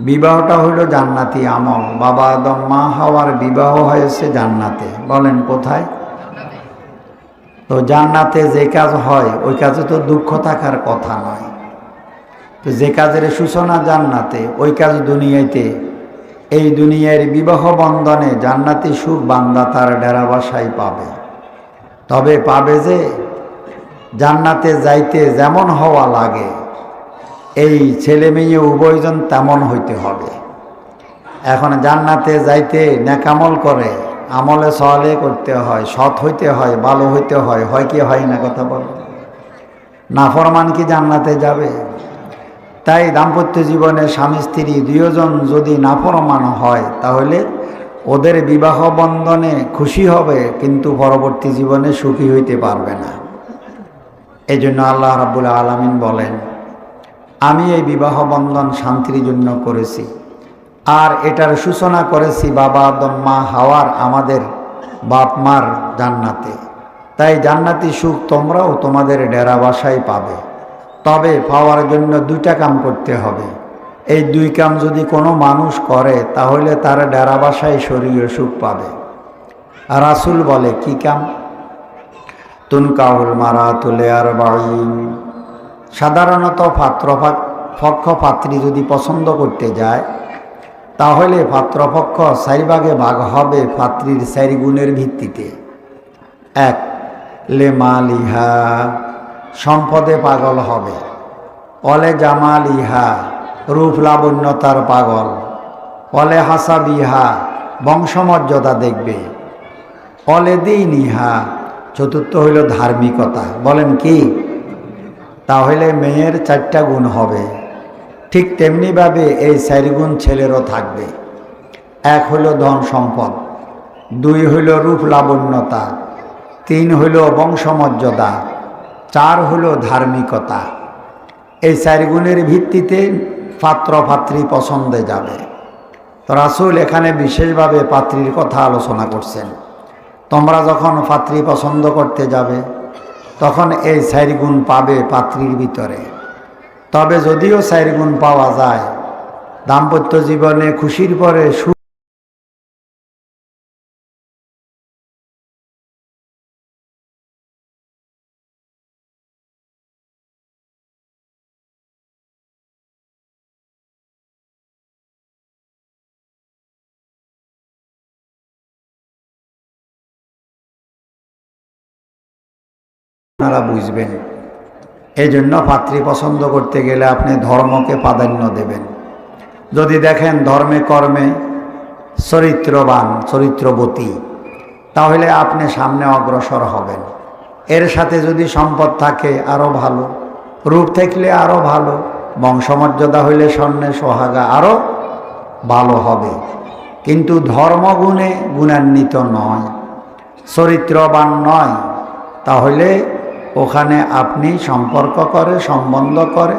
বিবাহটা হইল জান্নাতি আমল। বাবা আদম মা হওয়ার বিবাহ হয়েছে জান্নাতে। বলেন কোথায়? তো জান্নাতে যে কাজ হয়, ওই কাজে তো দুঃখ থাকার কথা নয়। তো যে কাজের সূচনা জান্নাতে, ওই কাজ দুনিয়াতে। এই দুনিয়ার বিবাহ বন্ধনে জান্নাতি সুখ বান্দা তার ডেরা বাসায় পাবে। তবে পাবে যে, জান্নাতে যাইতে যেমন হওয়া লাগে এই ছেলে মেয়ে উভয়জন তেমন হইতে হবে। এখন জান্নাতে যাইতে নেকামল করে, আমলে সহলে করতে হয়, সৎ হইতে হয়, ভালো হইতে হয় হয় কি হয় না কথা বল। নাফরমান কি জান্নাতে যাবে? তাই দাম্পত্য জীবনে স্বামী, স্ত্রী দুজন যদি নাফরমান হয়, তাহলে ওদের বিবাহ বন্ধনে খুশি হবে, কিন্তু পরবর্তী জীবনে সুখী হইতে পারবে না। এই জন্য আল্লাহ রাবুল আলমিন বলেন আমি এই বিবাহ বন্ধন শান্তির জন্য করেছি। আর এটার সূচনা করেছি বাবা আদম মা হাওয়ার আমাদের বাপ মার জান্নাতে। তাই জান্নাতি সুখ তোমরাও তোমাদের ডেরা বাসায় পাবে। তবে পাওয়ার জন্য দুইটা কাম করতে হবে। এই দুই কাম যদি কোনো মানুষ করে, তাহলে তার ডেরা বাসায় শরীর সুখ পাবে। রাসুল বলে, কি কাম? তুনকাউল মারা তুলে আর বাড়িন সাধারণত পাত্র পক্ষ পাত্রী যদি পছন্দ করতে যায়, তাহলে পাত্রপক্ষ চারিভাগে ভাগ হবে পাত্রীর চারি গুণের ভিত্তিতে। এক লেমাল ইহা সম্পদে পাগল হবে। অলে জামাল ইহা রূপ লাবণ্যতার পাগল। অলে হাসাব ইহা বংশমর্যাদা দেখবে। অলে দিন ইহা চতুর্থ হইল ধার্মিকতা। বলেন কি? তাহলে মেয়ের চারটা গুণ হবে। ঠিক তেমনিভাবে এই চার গুণ ছেলেরও থাকবে। এক হইল ধন সম্পদ, দুই হইল রূপ লাবণ্যতা, তিন হইল বংশমর্যাদা, চার হইল ধার্মিকতা। এই চার গুণের ভিত্তিতে পাত্র পাত্রী পছন্দে যাবে। তো রাসুল এখানে বিশেষভাবে পাত্রীর কথা আলোচনা করছেন। তোমরা যখন পাত্রী পছন্দ করতে যাবে তখন এই চারি গুণ পাবে পাত্রীর ভিতরে। তবে যদিও চারি গুণ পাওয়া যায়, দাম্পত্য জীবনে খুশির পরে আপনারা বুঝবেন। এই জন্য পাত্রী পছন্দ করতে গেলে আপনি ধর্মকে প্রাধান্য দেবেন। যদি দেখেন ধর্মে কর্মে চরিত্রবান, চরিত্রবতী, তাহলে আপনি সামনে অগ্রসর হবেন। এর সাথে যদি সম্পদ থাকে আরও ভালো। রূপ থাকলে আরও ভালো। বংশমর্যাদা হইলে স্বর্ণে সোহাগা আরও ভালো হবে। কিন্তু ধর্মগুণে গুণান্বিত নয়, চরিত্রবান নয়, তাহলে ওখানে আপনি সম্পর্ক করে, সম্বন্ধ করে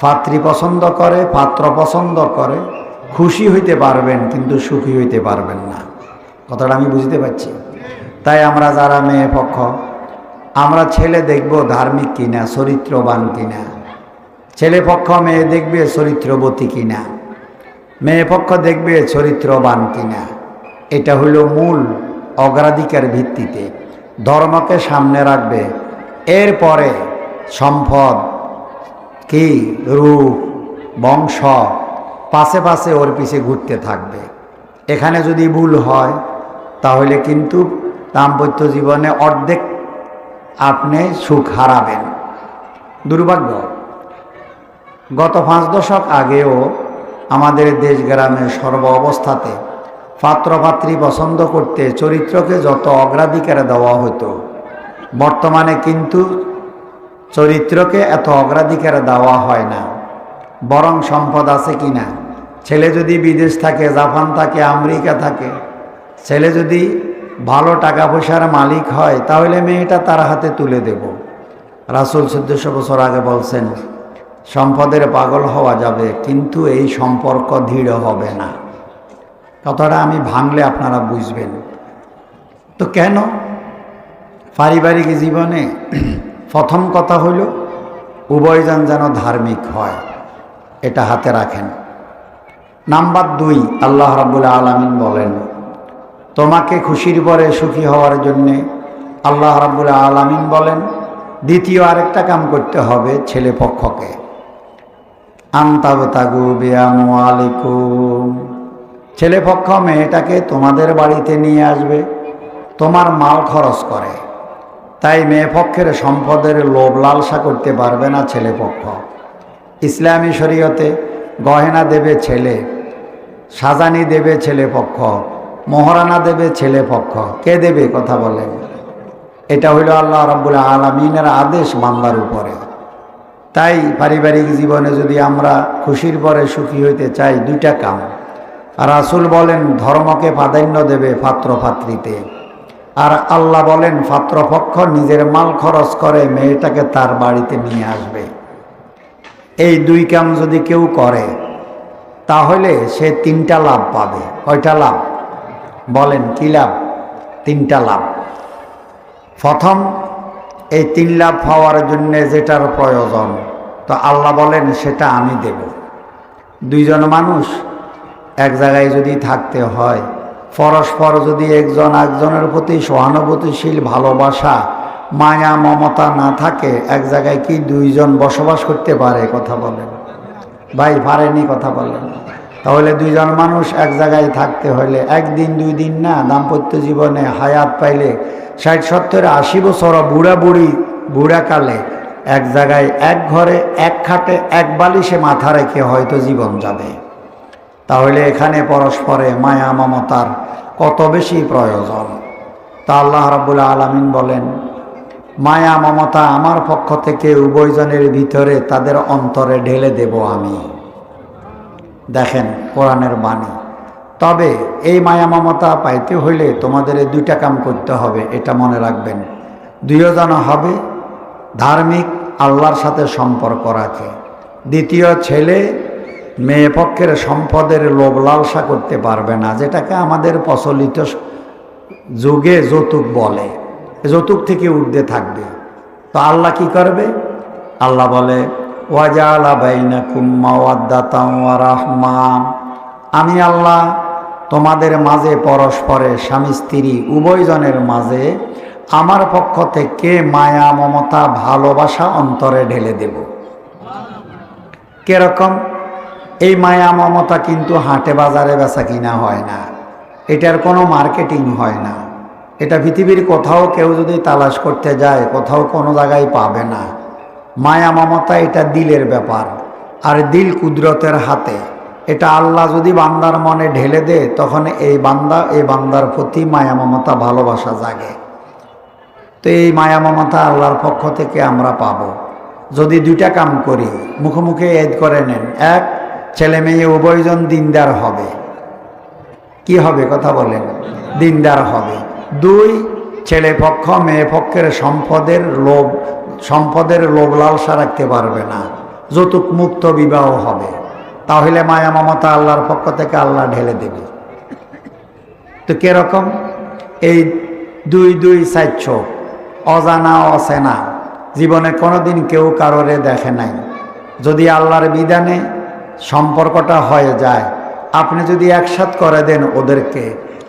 পাত্রী পছন্দ করে, পাত্র পছন্দ করে, খুশি হইতে পারবেন, কিন্তু সুখী হইতে পারবেন না। কথাটা আমি বুঝতে পারছি। তাই আমরা যারা মেয়ে পক্ষ, আমরা ছেলে দেখব ধার্মিক কিনা, চরিত্রবান কিনা। ছেলে পক্ষ মেয়ে দেখবে চরিত্রবতী কিনা। মেয়ে পক্ষ দেখবে চরিত্রবান কিনা। এটা হলো মূল অগ্রাধিকার ভিত্তিতে। ধর্মকে সামনে রাখবে এরপরে সম্পদ, কি? রূপ, বংশ, পাশে পাশে ওর পিছে ঘুরতে থাকবে। এখানে যদি ভুল হয়, তাহলে কিন্তু দাম্পত্য জীবনে অর্ধেক আপনি সুখ হারাবেন। দুর্ভাগ্য। গত পাঁচ দশক আগেও আমাদের দেশ গ্রামের সর্ব অবস্থাতে পাত্রপাত্রী পছন্দ করতে চরিত্রকে যত অগ্রাধিকার দেওয়া হতো বর্তমানে কিন্তু চরিত্রকে এত অগ্রাধিকার দেওয়া হয় না। বরং সম্পদ আছে কি না? ছেলে যদি বিদেশ থাকে, জাপান থাকে, আমেরিকা থাকে, ছেলে যদি ভালো টাকা পয়সার মালিক হয়, তাহলে মেয়েটা তার হাতে তুলে দেব। রাসুল চোদ্দশো বছর আগে বলছেন, সম্পদের পাগল হওয়া যাবে, কিন্তু এই সম্পর্ক দৃঢ় হবে না। কথাটা আমি ভাঙলে আপনারা বুঝবেন। তো কেন? পারিবারিক জীবনে প্রথম কথা হইল উভয়জন যেন ধার্মিক হয়, এটা হাতে রাখেন। নাম্বার দুই, আল্লাহ রাবুল আলমিন বলেন, তোমাকে খুশির পরে সুখী হওয়ার জন্যে আল্লাহ রাবুল আলমিন বলেন, দ্বিতীয় আরেকটা কাম করতে হবে ছেলে পক্ষকে। আলাইকুম ছেলে পক্ষ মেয়েটাকে তোমাদের বাড়িতে নিয়ে আসবে, তোমার মাল খরচ করে। তাই মেয়ে পক্ষের সম্পদের লোভ লালসা করতে পারবে না ছেলে পক্ষ। ইসলামী শরীয়তে গহেনা দেবে ছেলে, সাজানি দেবে ছেলে পক্ষ, মহারানা দেবে ছেলে পক্ষ। কে দেবে কথা বলেন? এটা হইল আল্লাহ রাব্বুল আলমিনের আদেশ বান্দার উপরে। তাই পারিবারিক জীবনে যদি আমরা খুশির পরে সুখী হইতে চাই, দুইটা কাম। রাসুল বলেন, ধর্মকে প্রাধান্য দেবে পাত্র পাত্রপাত্রীতে। আর আল্লাহ বলেন পাত্রপক্ষ নিজের মাল খরচ করে, মেয়েটাকে তার বাড়িতে নিয়ে আসবে। এই দুই কাম যদি কেউ করে, তাহলে সে তিনটা লাভ পাবে। কয়টা লাভ? বলেন, কি লাভ? তিনটা লাভ। প্রথম, এই তিন লাভ হওয়ার জন্য যেটার প্রয়োজন, তো আল্লাহ বলেন, সেটা আমি দেব। দুইজন মানুষ এক জায়গায় যদি থাকতে হয় পরস্পর যদি একজন একজনের প্রতি সহানুভূতিশীল, ভালোবাসা, মায়া, মমতা না থাকে, এক জায়গায় কি দুইজন বসবাস করতে পারে? কথা বলেন। ভাই পারেনি কথা বলেন। তাহলে দুইজন মানুষ এক জায়গায় থাকতে হলে একদিন, দুই দিন না, দাম্পত্য জীবনে হায়াত পাইলে ষাট, সত্তর, আশি বছর বুড়া বুড়ি বুড়াকালে এক জায়গায় এক ঘরে, এক খাটে, এক বালিশে মাথা রেখে হয়তো জীবন যাবে। তাহলে এখানে পরস্পরে মায়া, মমতার কত বেশি প্রয়োজন? তা আল্লাহ রাবুল আলমিন বলেন, মায়া, মমতা আমার পক্ষ থেকে উভয়জনের ভিতরে তাদের অন্তরে ঢেলে দেব আমি। দেখেন কোরআনের বাণী। তবে এই মায়া, মমতা পাইতে হইলে তোমাদের এই দুইটা কাম করতে হবে, এটা মনে রাখবেন। দুইও দুইজন হবে ধার্মিক, আল্লাহর সাথে সম্পর্ক রাখে। দ্বিতীয় ছেলে মেয়ে পক্ষের সম্পদের লোভ লালসা করতে পারবে না, যেটাকে আমাদের প্রচলিত যুগে যৌতুক বলে। যৌতুক থেকে উঠতে থাকবে। তো আল্লাহ কি করবে? আল্লাহ বলে, ওয়াজালা বাইনা কুম্মা রাহমা আমি আল্লাহ তোমাদের মাঝে পরস্পরে স্বামী, স্ত্রী উভয়জনের মাঝে আমার পক্ষ থেকে মায়া, মমতা, ভালোবাসা অন্তরে ঢেলে দেব। কীরকম এই মায়া মমতা কিন্তু হাটে বাজারে বেচা কিনা হয় না। এটার কোনো মার্কেটিং হয় না। এটা পৃথিবীর কোথাও কেউ যদি তালাশ করতে যায়, কোথাও কোনো জায়গায় পাবে না। মায়া মমতা এটা দিলের ব্যাপার, আর দিল কুদরতের হাতে। এটা আল্লাহ যদি বান্দার মনে ঢেলে দে তখন এই বান্দা, এই বান্দার প্রতি মায়া মমতা ভালোবাসা জাগে। তো এই মায়া মমতা আল্লাহর পক্ষ থেকে আমরা পাব। যদি দুইটা কাম করি, মুখোমুখি এদ করে নেন। এক ছেলে মেয়ে উভয়জন দিনদার হবে। কি হবে কথা বলেন? দিনদার হবে। দুই, ছেলে পক্ষ মেয়ে পক্ষের সম্পদের লোভ সম্পদের লোভ লালসা রাখতে পারবে না। যৌতুক মুক্ত বিবাহ হবে। তাহলে মায়া মমতা আল্লাহর পক্ষ থেকে আল্লাহ ঢেলে দেবে। তো কীরকম? এই দুই দুই চাইছ অজানা, অচেনা। জীবনে কোনোদিন কেউ কারোরে দেখে নাই। যদি আল্লাহর বিধানে সম্পর্কটা হয়ে যায়। আপনি যদি একসাথ করে দেন ওদেরকে,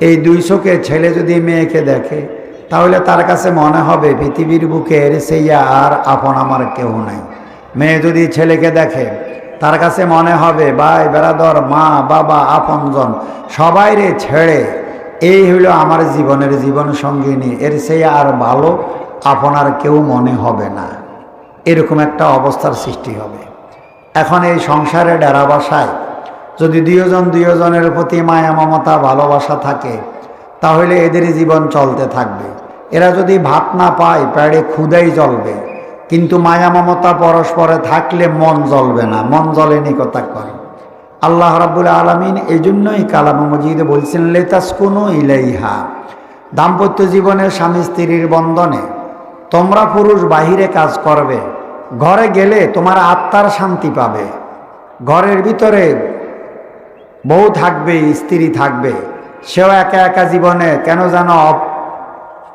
এই দুই চোখে ছেলে যদি মেয়েকে দেখে, তাহলে তার কাছে মনে হবে পৃথিবীর বুকে সেইয়া আর আপন আমার কেউ নাই। মেয়ে যদি ছেলেকে দেখে, তার কাছে মনে হবে, ভাই, বেড়াদর, মা, বাবা, আপনজন সবাই রে ছেড়ে, এই হইল আমার জীবনের জীবন সঙ্গিনী, এর সেই আর ভালো আপনার কেউ মনে হবে না। এরকম একটা অবস্থার সৃষ্টি হবে। এখন এই সংসারে ডেরা বাসায়। যদি দুইজন দুইজনের প্রতি মায়া, মমতা, ভালোবাসা থাকে, তাহলে এদের জীবন চলতে থাকবে। এরা যদি ভাত না পায় প্যাড়ে ক্ষুদাই জ্বলবে। কিন্তু মায়া, মমতা পরস্পরে থাকলে মন জ্বলবে না, মন জ্বলেনি কথা করে আল্লাহ রাবুল আলমিন এই জন্যই কালাম মজিদে বলছেন লেতাস কোনো ইলাইহা। দাম্পত্য জীবনের স্বামী স্ত্রীর বন্ধনে তোমরা পুরুষ বাহিরে কাজ করবে ঘরে গেলে তোমার আত্মার শান্তি পাবে। ঘরের ভিতরে বউ থাকবে, স্ত্রী থাকবে। সেও একা একা জীবনে কেন যেন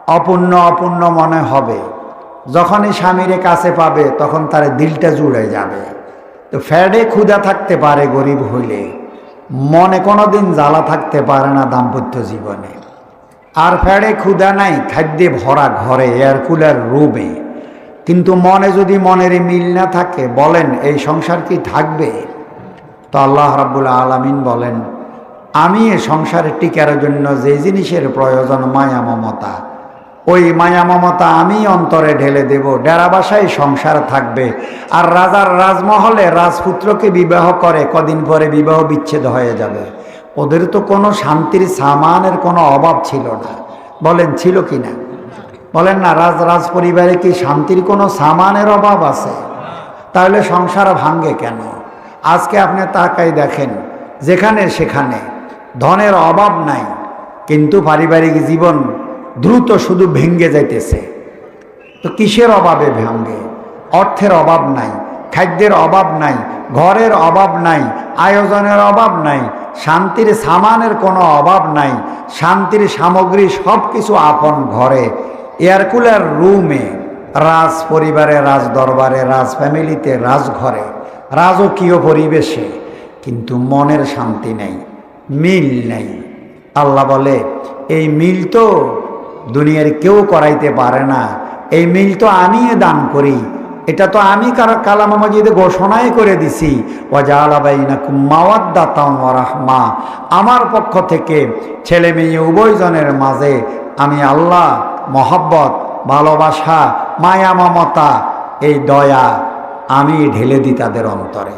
অপূর্ণ অপূর্ণ মনে হবে। যখনই স্বামীরে কাছে পাবে, তখন তার দিলটা জুড়ে যাবে। তো ফ্যাডে ক্ষুধা থাকতে পারে গরিব হইলে। মনে কোনো দিন জ্বালা থাকতে পারে না দাম্পত্য জীবনে। আর ফ্যাডে ক্ষুদা নাই, খাদ্যে ভরা ঘরে এয়ার কুলার রুমে কিন্তু মনে যদি মনের মিল না থাকে, বলেন, এই সংসার কি থাকবে? তো আল্লাহ রাব্বুল আলামিন বলেন, আমি এ সংসারে টিকার জন্য যে জিনিসের প্রয়োজন মায়া মমতা, ওই মায়া মমতা আমি অন্তরে ঢেলে দেব, ডেরা বাসায় সংসার থাকবে, আর রাজার রাজমহলে রাজপুত্রকে বিবাহ করে কদিন পরে বিবাহ বিচ্ছেদ হয়ে যাবে। ওদের তো কোনো শান্তির সামানের কোনো অভাব ছিল না। বলেন, ছিল কি না বলেন না, রাজ রাজ পরিবারে কি শান্তির কোনো সামানের অভাব আছে? তাহলে সংসার ভাঙ্গে কেন? আজকে আপনি তাকাই দেখেন, যেখানে সেখানে ধনের অভাব নাই, কিন্তু পারিবারিক জীবন দ্রুত শুধু ভেঙ্গে যাইতেছে। তো কিসের অভাবে ভাঙ্গে? অর্থের অভাব নাই, খাদ্যের অভাব নাই, ঘরের অভাব নাই, আয়োজনের অভাব নাই, শান্তির সামানের কোনো অভাব নাই, শান্তির সামগ্রী সব কিছু আপন ঘরে এয়ার কুলার রুমে রাজ পরিবারে, রাজ দরবারে, রাজ ফ্যামিলিতে রাজঘরে রাজকীয় পরিবেশে কিন্তু মনের শান্তি নেই, মিল নেই। আল্লাহ বলে, এই মিল তো দুনিয়ার কেউ করাইতে পারে না। এই মিল তো আমি দান করি। এটা তো আমি কালাম মজিদে ঘোষণাই করে দিছি। রাহমা। আমার পক্ষ থেকে ছেলে মেয়ে উভয়জনের মাঝে আমি আল্লাহ মহব্বত, ভালোবাসা, মায়া, মমতা, এই দয়া আমি ঢেলে দিই তাদের অন্তরে।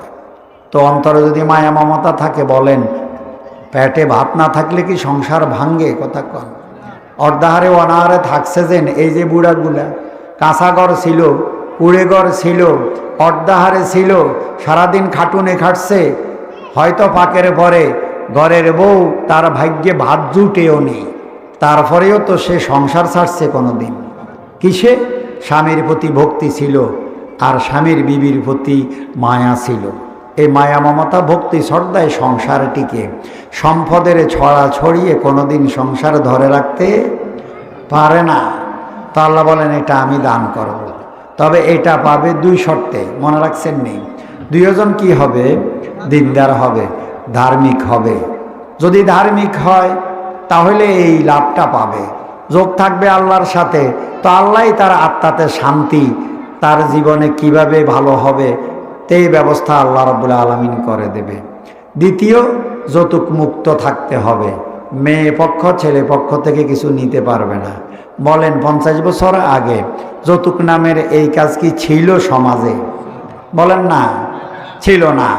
তো অন্তরে যদি মায়া, মমতা থাকে বলেন, পেটে ভাত না থাকলে কি সংসার ভাঙ্গে কথা কন। অর্ধাহারে, অনাহারে থাকছে যেন এই যে বুড়াগুলা। কাঁচাঘর ছিল, কুড়েঘর ছিল, অর্ধাহারে ছিল, সারাদিন খাটুনে খাটছে, হয়তো ফাঁকের পরে ঘরের বউ, তার ভাগ্যে ভাত জুটেও নেই। তারপরেও তো সে সংসার ছাড়ছে কোনো দিন কিসে? স্বামীর প্রতি ভক্তি ছিল, আর স্বামীর বিবির প্রতি মায়া ছিল। এই মায়া মমতা ভক্তি শ্রদ্ধায় সংসারটিকে সম্পদের ছড়া ছড়িয়ে কোনোদিন সংসার ধরে রাখতে পারে না। তো বলেন, এটা আমি দান করব। তবে এটা পাবে দুই শর্তে, মনে রাখছেন নেই দুইজন কি হবে? দিনদার হবে, ধার্মিক হবে। যদি ধার্মিক হয় তাহলে এই লাভটা পাবে। যোগ থাকবে আল্লাহর সাথে। তো আল্লাহ তার আত্মাতে শান্তি, তার জীবনে কীভাবে ভালো হবে এই ব্যবস্থা আল্লাহ রবুল্লা আলমিন করে দেবে। দ্বিতীয়, যৌতুক মুক্ত থাকতে হবে। মেয়ে পক্ষ, ছেলে পক্ষ থেকে কিছু নিতে পারবে না। বলেন, পঞ্চাশ বছর আগে যৌতুক নামের এই কাজ কি ছিল সমাজে? বলেন না, ছিল না।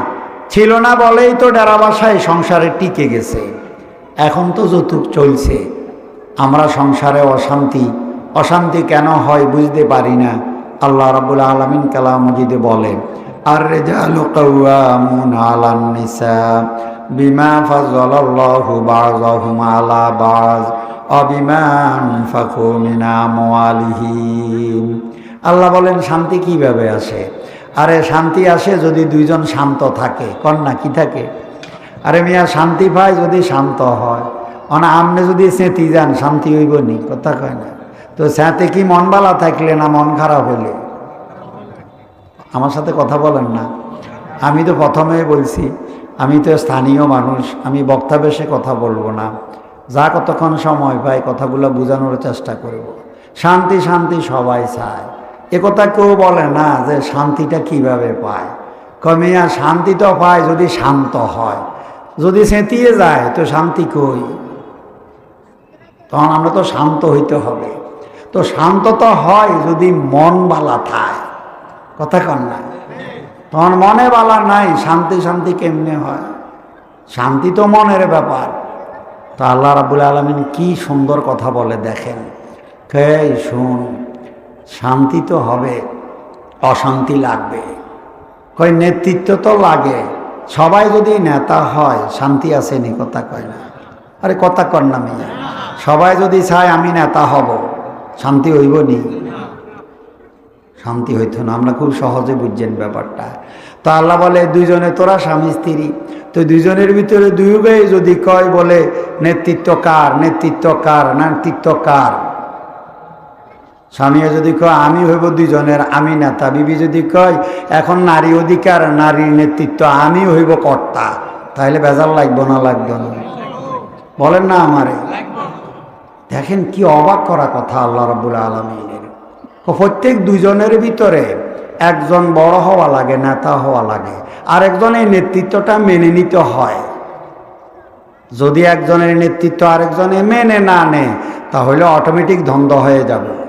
ছিল না বলেই তো ডেরা বাসায় সংসারে টিকে গেছে। এখন তো যৌতুক চলছে। আমরা সংসারে অশান্তি। অশান্তি কেন হয় বুঝতে পারি না। আল্লাহ রাবুল আলমিন কালাম মজিদে বলে আর বিমা আলা আল্লাহ বলেন, শান্তি কীভাবে আসে? আরে, শান্তি আসে যদি দুইজন শান্ত থাকে। কন্যা কি থাকে? আরে মিয়া, শান্তি পায় যদি শান্ত হয়। অনা আমনে যদি চেঁতি যান, শান্তি হইব নি, কথা কয় না। তো স্যাঁতে কি মন বালা থাকলে না মন খারাপ হইলে? আমার সাথে কথা বলেন না। আমি তো প্রথমে বলছি, আমি তো স্থানীয় মানুষ, আমি বক্তা বেশে কথা বলব না। যা কতক্ষণ সময় পাই কথাগুলো বোঝানোর চেষ্টা করব। শান্তি শান্তি সবাই চায়। এ কথা কেউ বলে না যে শান্তিটা কীভাবে পায়? কমিয়া শান্তি তো পায় যদি শান্ত হয়। যদি সেঁতিয়ে যায়, তো শান্তি কই? তখন আমরা তো শান্ত হইতে হবে। তো শান্ত তো হয় যদি মন বালা থায় কথা কন না? তখন মনে বালা নাই, শান্তি শান্তি কেমনে হয়? শান্তি তো মনের ব্যাপার। তো আল্লাহ রাবুল আলমিন কি সুন্দর কথা বলে দেখেন। কে শুন, শান্তি তো হবে, অশান্তি লাগবে। কয় নেতৃত্ব তো লাগে। সবাই যদি নেতা হয়, শান্তি আসেনি কথা কয় না। আরে কথা কর না মিয়া। সবাই যদি চায় আমি নেতা হব, শান্তি হইব নি? শান্তি হইতো না। আমরা খুব সহজে বুঝছেন ব্যাপারটা। তো আল্লাহ বলে, দুইজনে তোরা স্বামী, স্ত্রী। তো দুইজনের ভিতরে দুই যদি কয় বলে, নেতৃত্ব কার? নেতৃত্ব কার? নেতৃত্ব কার? স্বামীও যদি কয় আমি হইব দুইজনের আমি নেতা। বিবি যদি কয়, এখন নারী অধিকার, নারীর নেতৃত্ব আমি হইব কর্তা। তাহলে বেজাল লাগবো না, লাগবে না। বলেন না আমারে। দেখেন কি অবাক করা কথা আল্লাহ রবুল আলমিনের। প্রত্যেক দুজনের ভিতরে একজন বড় হওয়া লাগে, নেতা হওয়া লাগে। আর একজনের নেতৃত্বটা মেনে নিতে হয়। যদি একজনের নেতৃত্ব আরেকজনে মেনে না নেয়, তাহলে অটোমেটিক ধন্দ হয়ে যাবে।